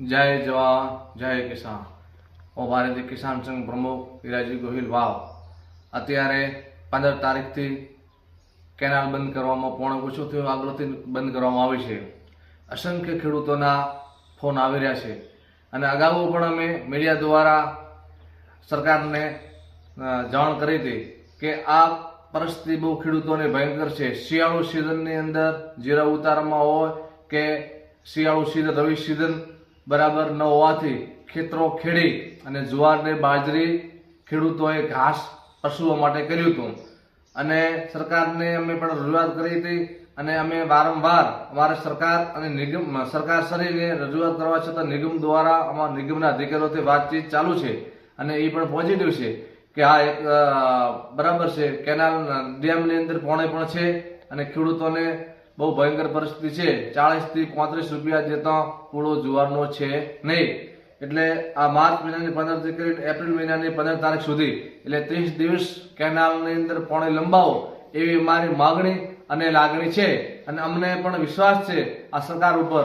જય જવાન જય કિસાન. હું ભારતીય કિસાન સંઘ પ્રમુખ હીરાજી ગોહિલ વાવ. અત્યારે પંદર તારીખથી કેનાલ બંધ કરવામાં પોણે ઓછું થયું. આગળથી બંધ કરવામાં આવી છે. અસંખ્ય ખેડૂતોના ફોન આવી રહ્યા છે. અને અગાઉ પણ અમે મીડિયા દ્વારા સરકારને જાણ કરી હતી કે આ પરિસ્થિતિ બહુ ખેડૂતોને ભયંકર છે. શિયાળુ સિઝનની અંદર જીરા ઉતારમાં હોય કે શિયાળુ સિઝન રવિ સિઝન બરાબર ન હોવાથી ખેતરો ખેડી અને જુવાર ને બાજરી, ખેડૂતોએ ઘાસ પશુઓ માટે કર્યું હતું. અને સરકારને અમે પણ રજૂઆત કરી હતી અને અમે વારંવાર અમારે સરકાર અને નિગમ, સરકાર શ્રીને રજૂઆત કરવા છતાં નિગમ દ્વારા અમારા નિગમના અધિકારીઓથી વાતચીત ચાલુ છે અને એ પણ પોઝિટિવ છે કે આ એક બરાબર છે. કેનાલ, ડેમની અંદર પોણે પણ છે અને ખેડૂતોને બહુ ભયંકર પરિસ્થિતિ છે. ચાળીસથી પાંત્રીસ રૂપિયા જેતો પૂળો જુવારનો છે નહીં. એટલે આ માર્ચ મહિનાની પંદરથી એપ્રિલ મહિનાની પંદર તારીખ સુધી. એટલે ત્રીસ દિવસ કેનાલની અંદર પાણી લંબાવો એવી મારી માગણી અને લાગણી છે. અને અમને પણ વિશ્વાસ છે આ સરકાર ઉપર.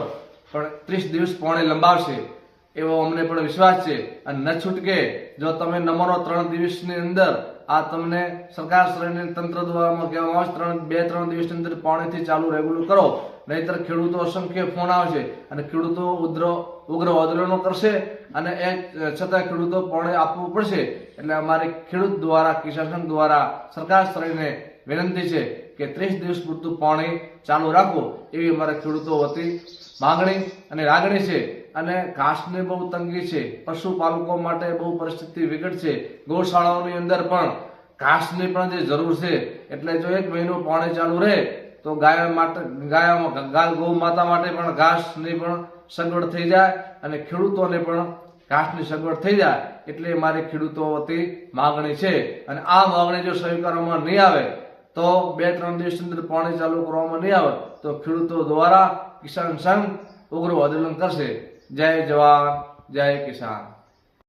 પણ ત્રીસ દિવસ પાણી લંબાવશે. એવો અમને પણ વિશ્વાસ છે. અને ન છૂટકે જો તમે નંબરો ત્રણ દિવસની અંદર આ તમને સરકાર શ્રેણી તંત્ર દ્વારા કહેવામાં આવશે ત્રણ, બે, ત્રણ દિવસની અંદર પાણીથી ચાલુ રેગ્યુલર કરો. નહીતર ખેડૂતો અસંખ્ય ફોન આવશે અને ખેડૂતો ઉગ્ર ઉગ્ર આંદોલનો કરશે અને એ છતાં ખેડૂતો પાણી આપવું પડશે. એટલે અમારે ખેડૂત દ્વારા, કિસાન દ્વારા સરકાર શ્રેણીને વિનંતી છે કે ત્રીસ દિવસ પૂરતું પાણી ચાલુ રાખો. એવી અમારા ખેડૂતો વતી માંગણી અને લાગણી છે. અને ઘાસની બહુ તંગી છે, પશુપાલકો માટે બહુ પરિસ્થિતિ વિકટ છે. ગૌશાળાઓની અંદર પણ ઘાસની પણ જે જરૂર છે, એટલે જો એક મહિનો પાણી ચાલુ રહે, તો ગાય માટે, ગાય ગાય, ગૌ માતા માટે પણ ઘાસની પણ સગવડ થઈ જાય અને ખેડૂતોને પણ ઘાસની સગવડ થઈ જાય, એટલે મારી ખેડૂતો વતી માગણી છે. અને આ માગણી જો સ્વીકારવામાં નહીં આવે, તો બે, ત્રણ દિવસ અંદર પાણી ચાલુ કરવામાં નહીં આવે, તો ખેડૂતો દ્વારા કિસાન સંઘ ઉગ્ર આંદોલન કરશે. જય જવાન જય કિસાન.